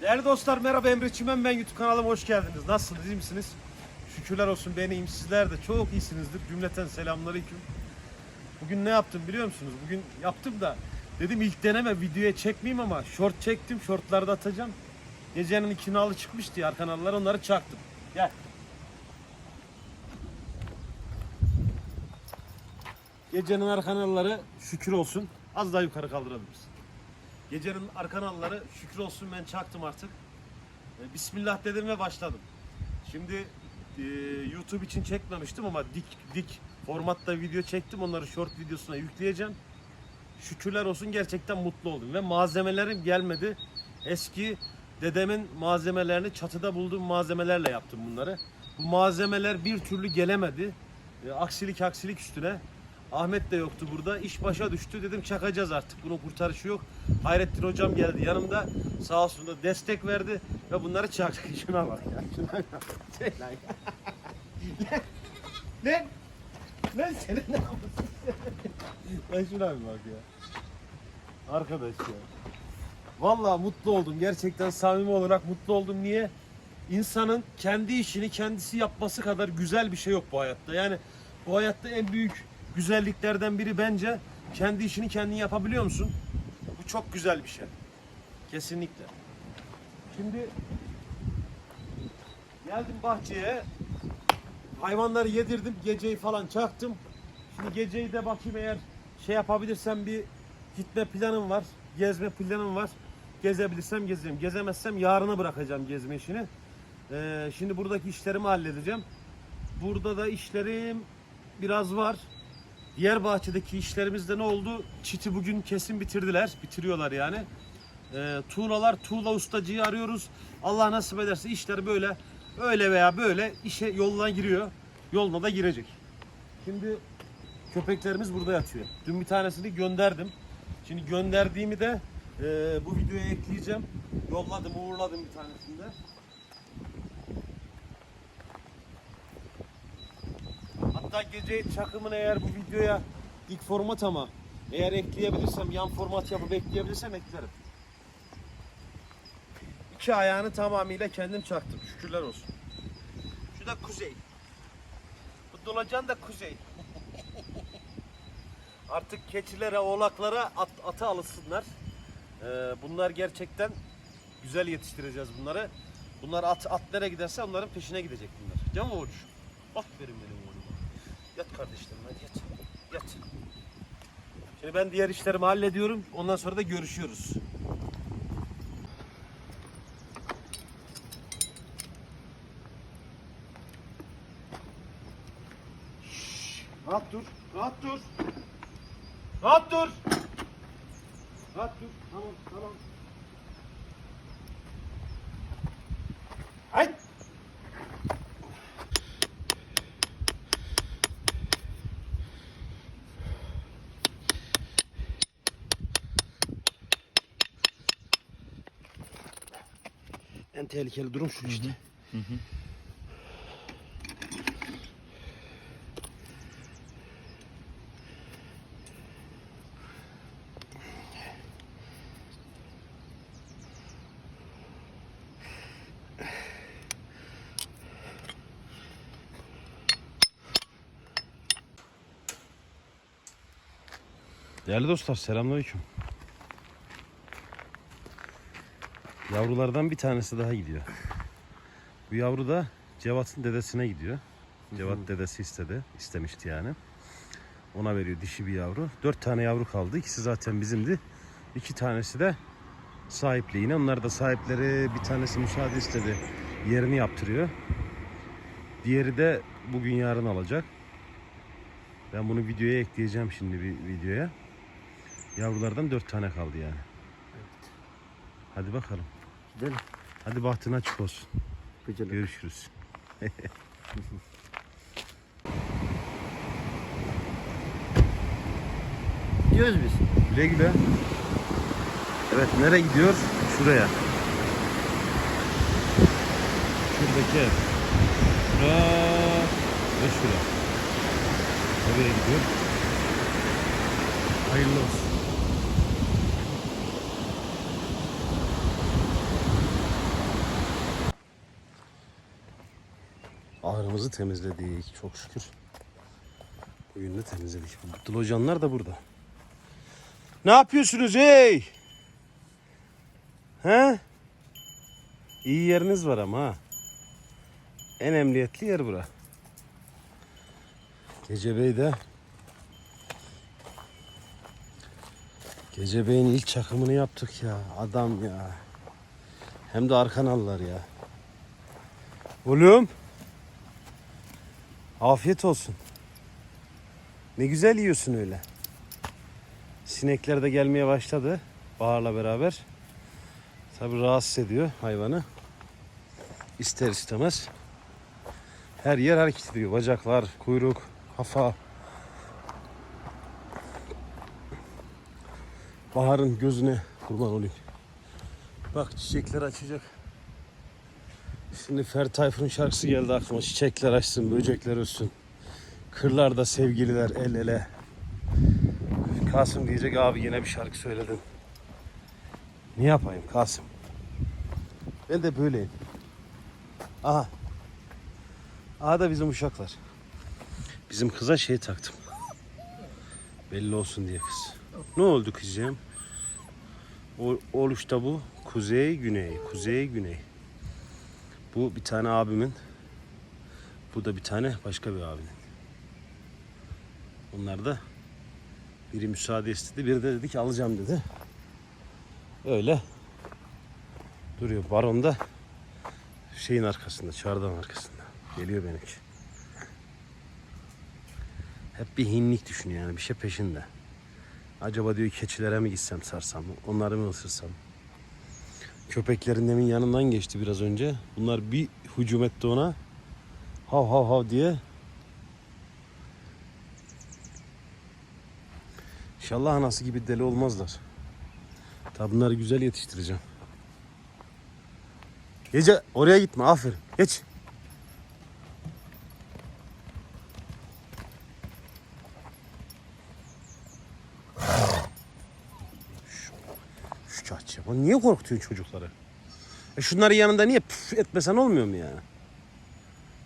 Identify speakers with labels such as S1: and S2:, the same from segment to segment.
S1: Değerli dostlar merhaba Emre Çimen ben YouTube kanalıma hoş geldiniz. Nasılsınız iyi misiniz? Şükürler olsun ben sizler de çok iyisinizdir. Cümleten selamünaleyküm. Bugün ne yaptım biliyor musunuz? Bugün yaptım da dedim ilk deneme videoya çekmeyeyim ama short çektim. Shortlarda atacağım. Gecenin iki nalı çıkmıştı ya kanallar onları çaktım. Gel. Gecenin arka kanalları şükür olsun. Az daha yukarı kaldırabiliriz. Gecenin arka kanalları şükür olsun ben çaktım artık. E, Bismillah dedim ve başladım. Şimdi e, YouTube için çekmemiştim ama dik dik formatta video çektim. Onları short videosuna yükleyeceğim. Şükürler olsun gerçekten mutlu oldum ve malzemelerim gelmedi. Eski dedemin malzemelerini çatıda bulduğum malzemelerle yaptım bunları. Bu malzemeler bir türlü gelemedi. E, aksilik aksilik üstüne. Ahmet de yoktu burada. İş başa düştü. Dedim çakacağız artık. Bunun kurtarışı yok. Hayrettin hocam geldi yanımda. Sağ olsun da destek verdi ve bunları çaktık. Şuna bak ya. Şuna bak. Şey lan ya. Lan. Lan senin ne yapıyorsun? Şuna bir bak ya. Arkadaş ya. Vallahi mutlu oldum. Gerçekten samimi olarak mutlu oldum. Niye? İnsanın kendi işini kendisi yapması kadar güzel bir şey yok bu hayatta. Yani bu hayatta en büyük güzelliklerden biri bence kendi işini kendin yapabiliyor musun? Bu çok güzel bir şey. Kesinlikle. Şimdi geldim bahçeye. Hayvanları yedirdim. Geceyi falan çaktım. Şimdi geceyi de bakayım eğer şey yapabilirsem bir gitme planım var. Gezme planım var. Gezebilirsem gezeceğim. Gezemezsem yarına bırakacağım gezme işini. Ee, şimdi buradaki işlerimi halledeceğim. Burada da işlerim biraz var. Diğer bahçedeki işlerimizde ne oldu? Çiti bugün kesin bitirdiler. Bitiriyorlar yani. Ee, tuğlalar, tuğla ustacıyı arıyoruz. Allah nasip ederse işler böyle öyle veya böyle işe yoluna giriyor. Yoluna da girecek. Şimdi köpeklerimiz burada yatıyor. Dün bir tanesini gönderdim. Şimdi gönderdiğimi de e, bu videoya ekleyeceğim. Yolladım, uğurladım bir tanesini de. Hatta gece çakımını eğer bu videoya ilk format ama eğer ekleyebilirsem yan format yapıp ekleyebilirsem eklerim. İki ayağını tamamıyla kendim çaktım. Şükürler olsun. Şu da kuzey. Bu dolacan da kuzey. Artık keçilere, oğlaklara at, atı alışsınlar. Ee, bunlar gerçekten güzel yetiştireceğiz bunları. Bunlar at, at nereye giderse onların peşine gidecek bunlar. Değil mi Oğuz? Aferin benim. Yat kardeşlerim hadi yat. Yat. Şimdi ben diğer işlerimi hallediyorum. Ondan sonra da görüşüyoruz. Rahat dur. Rahat dur. Rahat dur. Rahat dur. Tamam tamam. Hayt. En tehlikeli durum şu işte. Değerli dostlar selamünaleyküm. Yavrulardan bir tanesi daha gidiyor. Bu yavru da Cevat'ın dedesine gidiyor. Cevat dedesi istedi, istemişti yani. Ona veriyor dişi bir yavru. Dört tane yavru kaldı. İkisi zaten bizimdi. İki tanesi de sahipliğine. Onlar da sahipleri bir tanesi müsaade istedi. Yerini yaptırıyor. Diğeri de bugün yarın alacak. Ben bunu videoya ekleyeceğim şimdi bir videoya. Yavrulardan dört tane kaldı yani. Hadi bakalım.
S2: Gidelim.
S1: Hadi bahtın açık olsun.
S2: Gıcılık.
S1: Görüşürüz.
S2: Gidiyoruz biz.
S1: Güle güle. Evet nereye gidiyor? Şuraya. Şuradaki ev. Şura ve şura. Oraya gidiyor. Hayırlı olsun. Ahırımızı temizledik çok şükür. Bugün de temizledik. Dilojanlar da burada. Ne yapıyorsunuz hey? He? İyi yeriniz var ama ha. En emniyetli yer bura. Gece Bey de Gece Bey'in ilk çakımını yaptık ya. Adam ya. Hem de arkanallar ya. Oğlum. Afiyet olsun. Ne güzel yiyorsun öyle. Sinekler de gelmeye başladı. Baharla beraber. Tabi rahatsız ediyor hayvanı. İster istemez. Her yer hareket ediyor. Bacaklar, kuyruk, kafa. Baharın gözüne kurban olayım. Bak çiçekler açacak. Şimdi Fer Tayfur'un şarkısı geldi aklıma. Çiçekler açsın, böcekler ölsün. Kırlarda sevgililer el ele. Kasım diyecek abi yine bir şarkı söyledin. Ne yapayım Kasım? Ben de böyleyim. Aha. Aha da bizim uşaklar. Bizim kıza şey taktım. Belli olsun diye kız. Ne oldu kızım? O, oluşta bu. Kuzey güney. Kuzey güney. Bu bir tane abimin. Bu da bir tane başka bir abinin. Onlar da biri müsaade istedi. Biri de dedi ki alacağım dedi. Öyle duruyor. Baron da şeyin arkasında, çardağın arkasında. Geliyor benimki. Hep bir hinlik düşünüyor yani bir şey peşinde. Acaba diyor keçilere mi gitsem sarsam, onları mı ısırsam? Köpeklerin demin yanından geçti biraz önce. Bunlar bir hücum etti ona. Hav hav hav diye. İnşallah anası gibi deli olmazlar. Tabi bunları güzel yetiştireceğim. Gece oraya gitme aferin. Geç. Şu Bu niye korkutuyorsun çocukları? E şunların yanında niye püf etmesen olmuyor mu yani?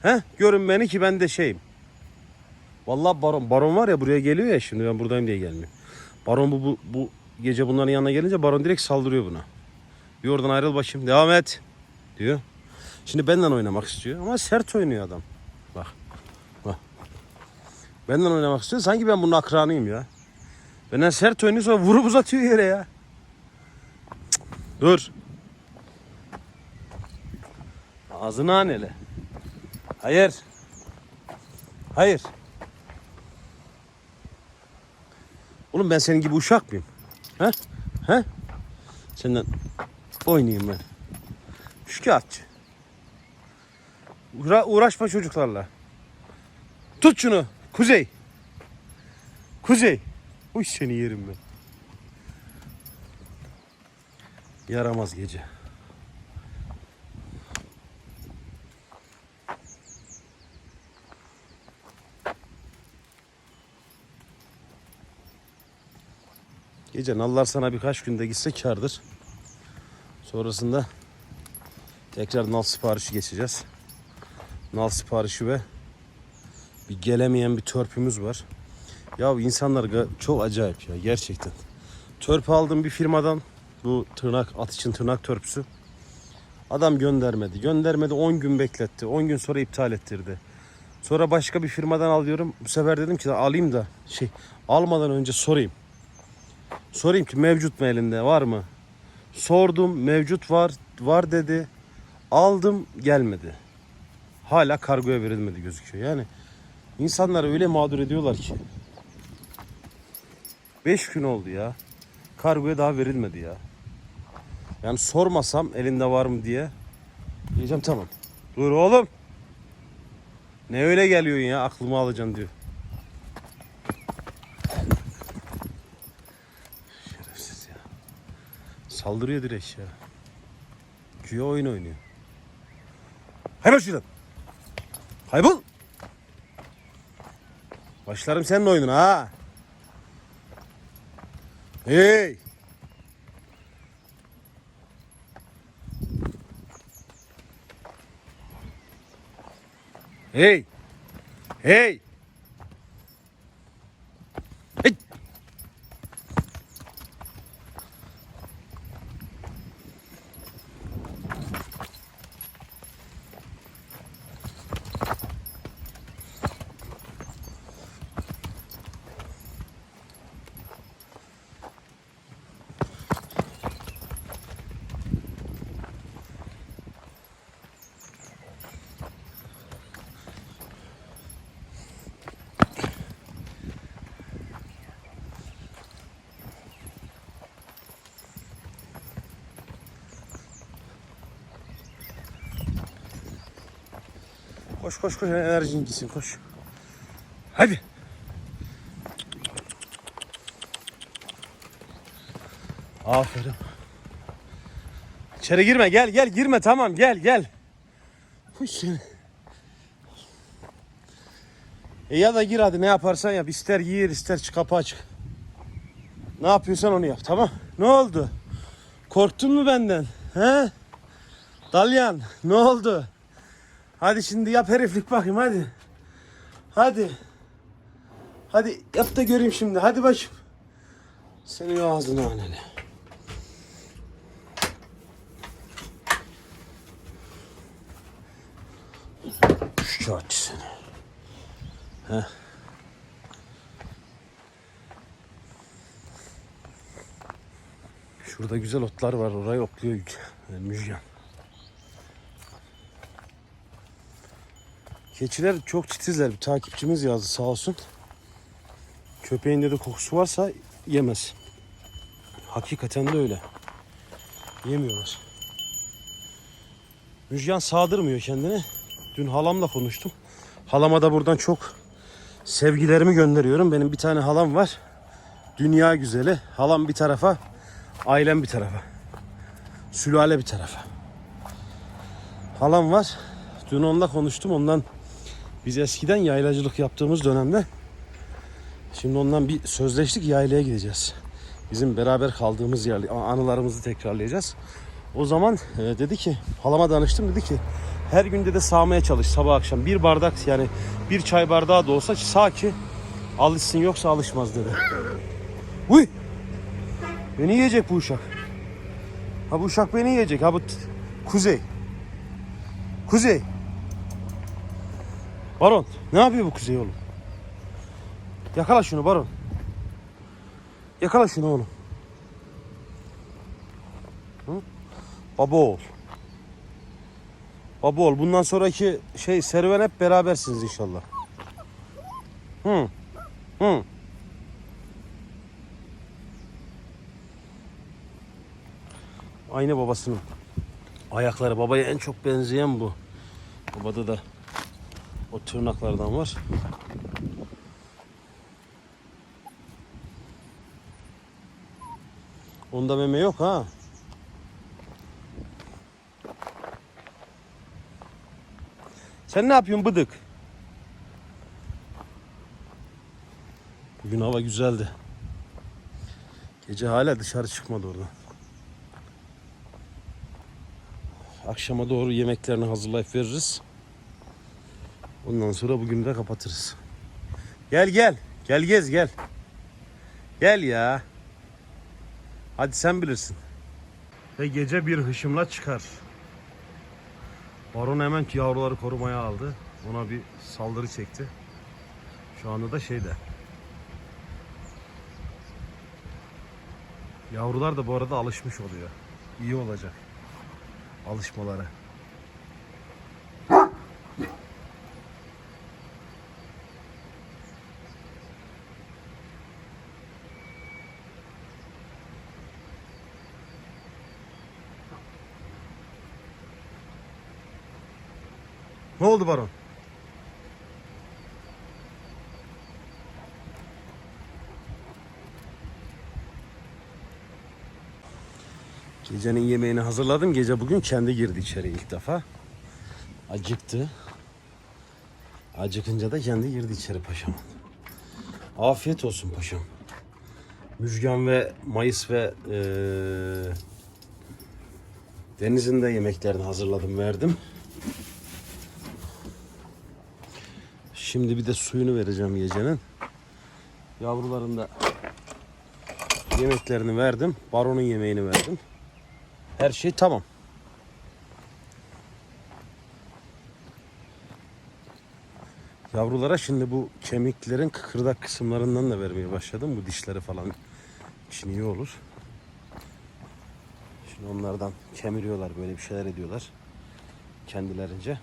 S1: He? Görün beni ki ben de şeyim. Vallahi baron baron var ya buraya geliyor ya şimdi ben buradayım diye gelmiyor. Baron bu, bu, bu gece bunların yanına gelince baron direkt saldırıyor buna. Bir oradan ayrıl başım devam et diyor. Şimdi benden oynamak istiyor ama sert oynuyor adam. Bak. Bak. Benden oynamak istiyor. Sanki ben bunun akranıyım ya. Benden sert oynuyor sonra vurup uzatıyor yere ya. Dur. Ağzını anele. Hayır. Hayır. Oğlum ben senin gibi uşak mıyım? He? He? Senden oynayayım ben. Şikayetçi. Uğra- uğraşma çocuklarla. Tut şunu. Kuzey. Kuzey. Uy seni yerim ben. Yaramaz gece. Gece nallar sana birkaç günde gitse kardır. Sonrasında tekrar nal siparişi geçeceğiz. Nal siparişi ve bir gelemeyen bir törpümüz var. Ya insanlar çok acayip ya gerçekten. Törpü aldım bir firmadan. Bu tırnak at için tırnak törpüsü. Adam göndermedi. Göndermedi 10 gün bekletti. 10 gün sonra iptal ettirdi. Sonra başka bir firmadan alıyorum. Bu sefer dedim ki alayım da şey almadan önce sorayım. Sorayım ki mevcut mu elinde var mı? Sordum mevcut var var dedi. Aldım gelmedi. Hala kargoya verilmedi gözüküyor. Yani insanlar öyle mağdur ediyorlar ki. 5 gün oldu ya. Kargoya daha verilmedi ya. Yani sormasam elinde var mı diye. Diyeceğim tamam. Dur oğlum. Ne öyle geliyorsun ya aklımı alacaksın diyor. Şerefsiz ya. Saldırıyor direkt ya. Güya oyun oynuyor. Kaybol şuradan. Kaybol. Başlarım senin oyununa ha. Hey. Hey! Hey! Koş koş koş enerjin gitsin koş. Hadi. Aferin. İçeri girme gel gel girme tamam gel gel. Kuş seni. E ya da gir hadi ne yaparsan yap. İster gir ister çık kapı açık. Ne yapıyorsan onu yap tamam. Ne oldu? Korktun mu benden? He? Dalyan ne oldu? Hadi şimdi yap heriflik bakayım hadi. Hadi. Hadi yap da göreyim şimdi. Hadi başım. Senin ağzını anene. Şikayetçi seni. Heh. Şurada güzel otlar var. Orayı otluyor yani Müjgan. Keçiler çok titizler. Bir takipçimiz yazdı sağ olsun. Köpeğinde de kokusu varsa yemez. Hakikaten de öyle. Yemiyorlar. Müjgan sağdırmıyor kendini. Dün halamla konuştum. Halama da buradan çok sevgilerimi gönderiyorum. Benim bir tane halam var. Dünya güzeli. Halam bir tarafa, ailem bir tarafa. Sülale bir tarafa. Halam var. Dün onunla konuştum. Ondan biz eskiden yaylacılık yaptığımız dönemde şimdi ondan bir sözleştik yaylaya gideceğiz. Bizim beraber kaldığımız yer anılarımızı tekrarlayacağız. O zaman e, dedi ki halama danıştım dedi ki her günde de sağmaya çalış sabah akşam bir bardak yani bir çay bardağı da olsa sağ ki alışsın yoksa alışmaz dedi. Uy! Beni yiyecek bu uşak. Ha bu uşak beni yiyecek. Ha bu kuzey. Kuzey. Baron ne yapıyor bu kuzey oğlum? Yakala şunu Baron. Yakala şunu oğlum. Hı? Baba oğul. Baba oğul. Bundan sonraki şey serüven hep berabersiniz inşallah. Hı. Hı. Aynı babasının ayakları. Babaya en çok benzeyen bu. Babada da o tırnaklardan var. Onda meme yok ha. Sen ne yapıyorsun bıdık? Bugün hava güzeldi. Gece hala dışarı çıkmadı oradan. Akşama doğru yemeklerini hazırlayıp veririz. Ondan sonra bugünü de kapatırız. Gel gel. Gel gez gel. Gel ya. Hadi sen bilirsin. Ve gece bir hışımla çıkar. Baron hemen yavruları korumaya aldı. Ona bir saldırı çekti. Şu anda da şeyde. Yavrular da bu arada alışmış oluyor. İyi olacak. Alışmaları. Oldu Baron? Gecenin yemeğini hazırladım. Gece bugün kendi girdi içeri ilk defa. Acıktı. Acıkınca da kendi girdi içeri paşam. Afiyet olsun paşam. Müjgan ve Mayıs ve eee Deniz'in de yemeklerini hazırladım verdim. Şimdi bir de suyunu vereceğim gecenin. Yavruların da yemeklerini verdim. Baronun yemeğini verdim. Her şey tamam. Yavrulara şimdi bu kemiklerin kıkırdak kısımlarından da vermeye başladım. Bu dişleri falan için iyi olur. Şimdi onlardan kemiriyorlar böyle bir şeyler ediyorlar. Kendilerince.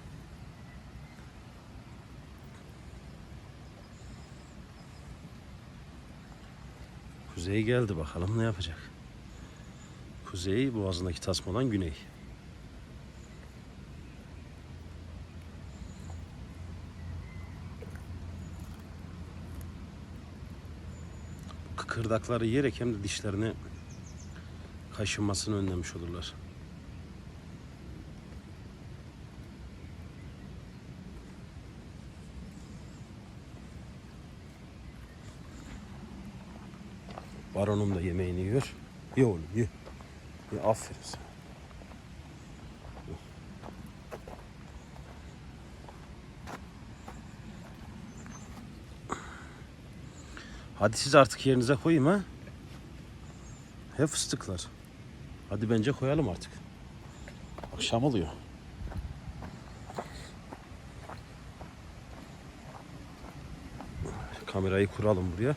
S1: Kuzey geldi bakalım ne yapacak. Kuzey boğazındaki tasmadan güney. Kıkırdakları yiyerek hem de dişlerini kaşınmasını önlemiş olurlar. Baronum da yemeğini yiyor. Ye oğlum ye. Ye aferin sana. Hadi siz artık yerinize koyayım ha. Hep fıstıklar. Hadi bence koyalım artık. Akşam oluyor. Kamerayı kuralım buraya.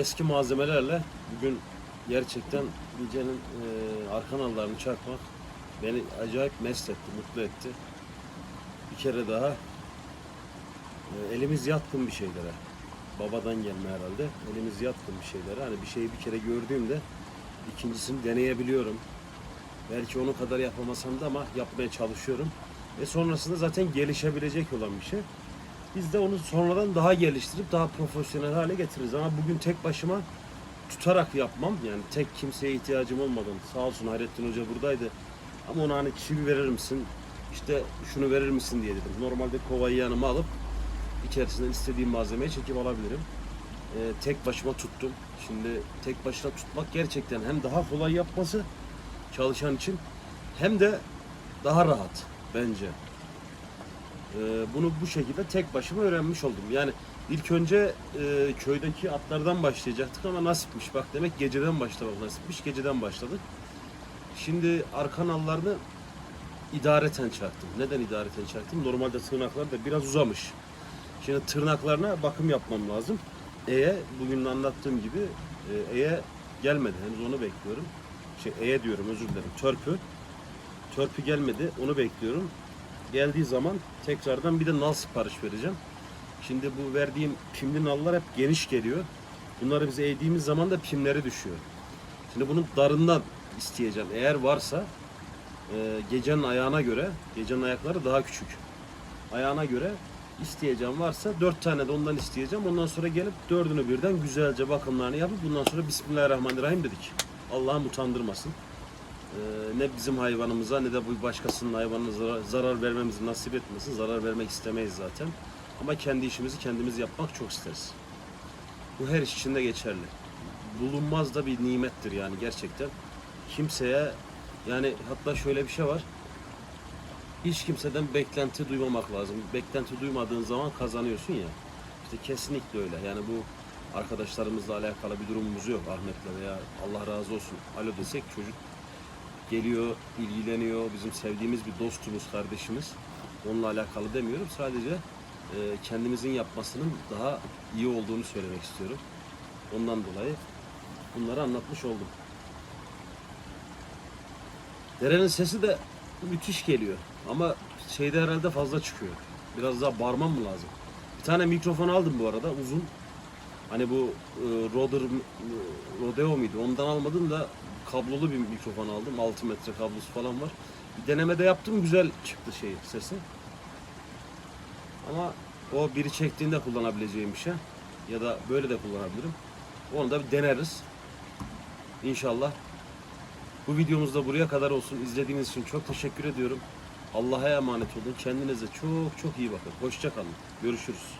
S1: Eski malzemelerle bugün gerçekten Gece'nin e, arka nallarını çakmak beni acayip mest etti, mutlu etti. Bir kere daha e, elimiz yatkın bir şeylere. Babadan gelme herhalde. Elimiz yatkın bir şeylere. Hani bir şeyi bir kere gördüğümde ikincisini deneyebiliyorum. Belki onu kadar yapamasam da ama yapmaya çalışıyorum. Ve sonrasında zaten gelişebilecek olan bir şey. Biz de onu sonradan daha geliştirip daha profesyonel hale getiririz. Ama bugün tek başıma tutarak yapmam. Yani tek kimseye ihtiyacım olmadan. Sağ olsun Hayrettin Hoca buradaydı. Ama ona hani çivi verir misin? İşte şunu verir misin diye dedim. Normalde kovayı yanıma alıp içerisinden istediğim malzemeyi çekip alabilirim. Ee, tek başıma tuttum. Şimdi tek başına tutmak gerçekten hem daha kolay yapması çalışan için hem de daha rahat bence. Ee, bunu bu şekilde tek başıma öğrenmiş oldum. Yani ilk önce e, köydeki atlardan başlayacaktık ama nasipmiş. Bak demek geceden başlamak nasipmiş. Geceden başladık. Şimdi arka nallarını idareten çaktım. Neden idareten çaktım? Normalde tırnaklar da biraz uzamış. Şimdi tırnaklarına bakım yapmam lazım. E'ye bugün anlattığım gibi e, E'ye gelmedi. Henüz onu bekliyorum. Şey E'ye diyorum özür dilerim. Törpü. Törpü gelmedi. Onu bekliyorum geldiği zaman tekrardan bir de nal sipariş vereceğim. Şimdi bu verdiğim pimli nallar hep geniş geliyor. Bunları biz eğdiğimiz zaman da pimleri düşüyor. Şimdi bunun darından isteyeceğim. Eğer varsa e, gecenin ayağına göre, gecenin ayakları daha küçük. Ayağına göre isteyeceğim varsa dört tane de ondan isteyeceğim. Ondan sonra gelip dördünü birden güzelce bakımlarını yapıp bundan sonra Bismillahirrahmanirrahim dedik. Allah'ım utandırmasın. Ee, ne bizim hayvanımıza ne de bu başkasının hayvanına zarar, zarar vermemizi nasip etmesin. Zarar vermek istemeyiz zaten. Ama kendi işimizi kendimiz yapmak çok isteriz. Bu her iş için de geçerli. Bulunmaz da bir nimettir yani gerçekten. Kimseye yani hatta şöyle bir şey var. Hiç kimseden beklenti duymamak lazım. Beklenti duymadığın zaman kazanıyorsun ya. İşte kesinlikle öyle. Yani bu arkadaşlarımızla alakalı bir durumumuz yok Ahmet'le veya Allah razı olsun. Alo desek çocuk geliyor, ilgileniyor. Bizim sevdiğimiz bir dostumuz, kardeşimiz. Onunla alakalı demiyorum. Sadece e, kendimizin yapmasının daha iyi olduğunu söylemek istiyorum. Ondan dolayı bunları anlatmış oldum. Derenin sesi de müthiş geliyor. Ama şeyde herhalde fazla çıkıyor. Biraz daha bağırmam mı lazım? Bir tane mikrofon aldım bu arada uzun. Hani bu e, Roder, Rodeo muydu? Ondan almadım da kablolu bir mikrofon aldım. 6 metre kablosu falan var. Bir denemede yaptım güzel çıktı şey sesi. Ama o biri çektiğinde kullanabileceğim bir şey. ya da böyle de kullanabilirim. Onu da bir deneriz. İnşallah. Bu videomuz da buraya kadar olsun. İzlediğiniz için çok teşekkür ediyorum. Allah'a emanet olun. Kendinize çok çok iyi bakın. Hoşça kalın. Görüşürüz.